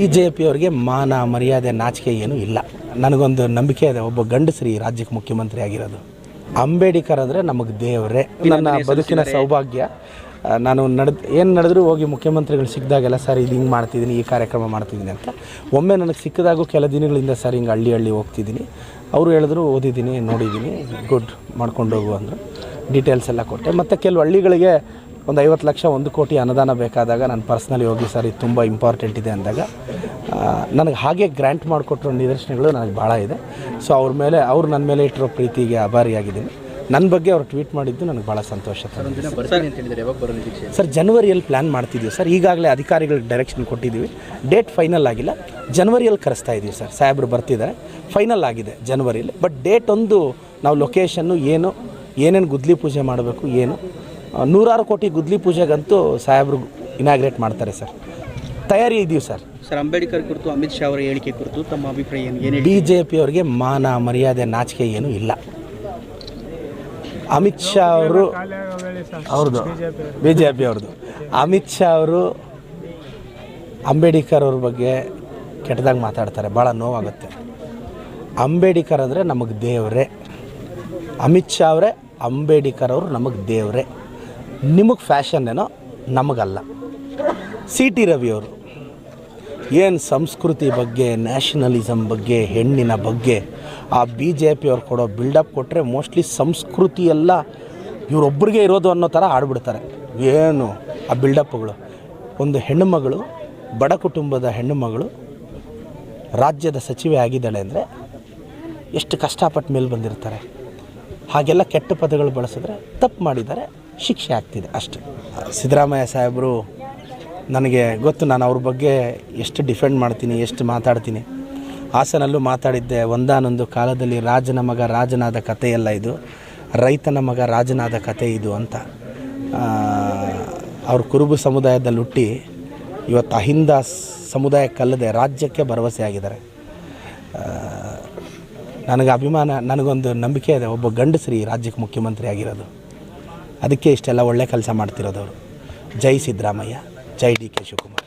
B J ಪಿಯವರಿಗೆ ಮಾನ ಮರ್ಯಾದೆ ನಾಚಿಕೆ ಏನೂ ಇಲ್ಲ. ನನಗೊಂದು ನಂಬಿಕೆ ಇದೆ ಒಬ್ಬ ಗಂಡಸ್ರಿ ರಾಜ್ಯಕ್ಕೆ ಮುಖ್ಯಮಂತ್ರಿ ಆಗಿರೋದು. ಅಂಬೇಡ್ಕರ್ ಅಂದರೆ ನಮಗೆ ದೇವರೇ. ನನ್ನ ಬದುಕಿನ ಸೌಭಾಗ್ಯ. ನಾನು ನಡೆದು ಏನು ನಡೆದ್ರು ಹೋಗಿ ಮುಖ್ಯಮಂತ್ರಿಗಳು ಸಿಕ್ಕಿದಾಗೆಲ್ಲ ಸರ್ ಇದು ಹಿಂಗೆ ಮಾಡ್ತಿದ್ದೀನಿ ಈ ಕಾರ್ಯಕ್ರಮ ಮಾಡ್ತಿದ್ದೀನಿ ಅಂತ. ಒಮ್ಮೆ ನನಗೆ ಸಿಕ್ಕಿದಾಗೂ ಕೆಲ ದಿನಗಳಿಂದ ಸರ್ ಹಿಂಗೆ ಹಳ್ಳಿ ಹಳ್ಳಿ ಹೋಗ್ತಿದ್ದೀನಿ. ಅವರು ಹೇಳಿದ್ರು ಓದಿದ್ದೀನಿ ನೋಡಿದ್ದೀನಿ ಗುಡ್ ಮಾಡ್ಕೊಂಡು ಹೋಗು ಅಂದರು. ಡೀಟೇಲ್ಸ್ ಎಲ್ಲ ಕೊಟ್ಟೆ. ಮತ್ತು ಕೆಲವು ಹಳ್ಳಿಗಳಿಗೆ ಒಂದು ಐವತ್ತು ಲಕ್ಷ ಒಂದು ಕೋಟಿ ಅನುದಾನ ಬೇಕಾದಾಗ ನಾನು ಪರ್ಸ್ನಲಿ ಹೋಗಿ ಸರ್ ಇದು ತುಂಬ ಇಂಪಾರ್ಟೆಂಟ್ ಇದೆ ಅಂದಾಗ ನನಗೆ ಹಾಗೆ ಗ್ರ್ಯಾಂಟ್ ಮಾಡಿಕೊಟ್ಟಿರೋ ನಿದರ್ಶನಗಳು ನನಗೆ ಭಾಳ ಇದೆ. ಸೊ ಅವ್ರ ಮೇಲೆ ಅವ್ರು ನನ್ನ ಮೇಲೆ ಇಟ್ಟಿರೋ ಪ್ರೀತಿಗೆ ಆಭಾರಿಯಾಗಿದ್ದೀನಿ ನನ್ನ ಬಗ್ಗೆ ಅವ್ರು ಟ್ವೀಟ್ ಮಾಡಿದ್ದು ನನಗೆ ಭಾಳ ಸಂತೋಷ ಸರ್ ಜನವರಿಯಲ್ಲಿ ಪ್ಲ್ಯಾನ್ ಮಾಡ್ತಿದ್ದೀವಿ. ಸರ್ ಈಗಾಗಲೇ ಅಧಿಕಾರಿಗಳಿಗೆ ಡೈರೆಕ್ಷನ್ ಕೊಟ್ಟಿದ್ದೀವಿ. ಡೇಟ್ ಫೈನಲ್ ಆಗಿಲ್ಲ. ಜನವರಿಯಲ್ಲಿ ಕರೆಸ್ತಾ ಇದ್ದೀವಿ ಸರ್. ಸಾಹೇಬರು ಬರ್ತಿದ್ದಾರೆ. ಫೈನಲ್ ಆಗಿದೆ ಜನವರಿಯಲ್ಲಿ. ಬಟ್ ಡೇಟ್ ಒಂದು ನಾವು ಲೊಕೇಶನ್ನು ಏನು ಏನೇನು ಗುದ್ಲಿ ಪೂಜೆ ಮಾಡಬೇಕು ಏನು ನೂರಾರು ಕೋಟಿ ಗುದ್ಲಿ ಪೂಜೆಗಂತೂ ಸಾಹೇಬರು ಇನಾಗ್ರೇಟ್ ಮಾಡ್ತಾರೆ ಸರ್. ತಯಾರಿ ಇದೀವಿ ಸರ್. ಸರ್ ಅಂಬೇಡ್ಕರ್ ಕುರಿತು ಅಮಿತ್ ಶಾ ಅವರ ಹೇಳಿಕೆ ಕುರಿತು ತಮ್ಮ ಅಭಿಪ್ರಾಯ ಏನು? ಏನು ಬಿ ಜೆ ಪಿಯವರಿಗೆ ಮಾನ ಮರ್ಯಾದೆ ನಾಚಿಕೆ ಏನೂ ಇಲ್ಲ. ಅಮಿತ್ ಶಾ ಅವರು ಅವ್ರದ್ದು ಬಿ ಜೆ ಪಿ ಅವ್ರದ್ದು. ಅಮಿತ್ ಶಾ ಅವರು ಅಂಬೇಡ್ಕರ್ ಅವ್ರ ಬಗ್ಗೆ ಕೆಟ್ಟದಾಗಿ ಮಾತಾಡ್ತಾರೆ ಭಾಳ ನೋವಾಗುತ್ತೆ. ಅಂಬೇಡ್ಕರ್ ಅಂದರೆ ನಮಗೆ ದೇವರೇ. ಅಮಿತ್ ಶಾ ಅವರೇ ಅಂಬೇಡ್ಕರ್ ಅವರು ನಮಗೆ ದೇವರೇ. ನಿಮಗೆ ಫ್ಯಾಷನ್ ಏನೋ, ನಮಗಲ್ಲ. ಸಿ ಟಿ ರವಿ ಅವರು ಏನು ಸಂಸ್ಕೃತಿ ಬಗ್ಗೆ ನ್ಯಾಷನಲಿಸಮ್ ಬಗ್ಗೆ, ಹೆಣ್ಣಿನ ಬಗ್ಗೆ, ಆ ಬಿ ಜೆ ಪಿಯವ್ರು ಕೊಡೋ ಬಿಲ್ಡಪ್ ಕೊಟ್ಟರೆ ಮೋಸ್ಟ್ಲಿ ಸಂಸ್ಕೃತಿ ಎಲ್ಲ ಇವರೊಬ್ಬರಿಗೆ ಇರೋದು ಅನ್ನೋ ಥರ ಆಡ್ಬಿಡ್ತಾರೆ. ಏನು ಆ ಬಿಲ್ಡಪ್ಗಳು ಒಂದು ಹೆಣ್ಣುಮಗಳು, ಬಡ ಕುಟುಂಬದ ಹೆಣ್ಣುಮಗಳು, ರಾಜ್ಯದ ಸಚಿವೆ ಆಗಿದ್ದಾಳೆ ಅಂದರೆ ಎಷ್ಟು ಕಷ್ಟಪಟ್ಟು ಮೇಲೆ ಬಂದಿರ್ತಾರೆ. ಹಾಗೆಲ್ಲ ಕೆಟ್ಟ ಪದಗಳು ಬಳಸಿದ್ರೆ ತಪ್ಪು ಮಾಡಿದ್ದಾರೆ. ಶಿಕ್ಷೆ ಆಗ್ತಿದೆ ಅಷ್ಟೆ. ಸಿದ್ದರಾಮಯ್ಯ ಸಾಹೇಬರು, ನನಗೆ ಗೊತ್ತು ನಾನು ಅವ್ರ ಬಗ್ಗೆ ಎಷ್ಟು ಡಿಫೆಂಡ್ ಮಾಡ್ತೀನಿ, ಎಷ್ಟು ಮಾತಾಡ್ತೀನಿ. ಹಾಸನಲ್ಲೂ ಮಾತಾಡಿದ್ದೆ, ಒಂದಾನೊಂದು ಕಾಲದಲ್ಲಿ ರಾಜನ ಮಗ ರಾಜನಾದ ಕಥೆಯಲ್ಲ ಇದು, ರೈತನ ಮಗ ರಾಜನಾದ ಕಥೆ ಇದು ಅಂತ. ಅವರು ಕುರುಬು ಸಮುದಾಯದಲ್ಲಿ ಹುಟ್ಟಿ ಇವತ್ತು ಅಹಿಂದ ಸಮುದಾಯಕ್ಕಲ್ಲದೆ ರಾಜ್ಯಕ್ಕೆ ಭರವಸೆ ಆಗಿದ್ದಾರೆ. ನನಗೆ ಅಭಿಮಾನ, ನನಗೊಂದು ನಂಬಿಕೆ ಇದೆ, ಒಬ್ಬ ಗಂಡಸ್ರಿ ರಾಜ್ಯಕ್ಕೆ ಮುಖ್ಯಮಂತ್ರಿ ಆಗಿರೋದು. ಅದಕ್ಕೆ ಇಷ್ಟೆಲ್ಲ ಒಳ್ಳೆ ಕೆಲಸ ಮಾಡ್ತಿರೋದವರು. ಜೈ ಸಿದ್ದರಾಮಯ್ಯ ಜೈ ಡಿ ಕೆ ಶಿವಕುಮಾರ್.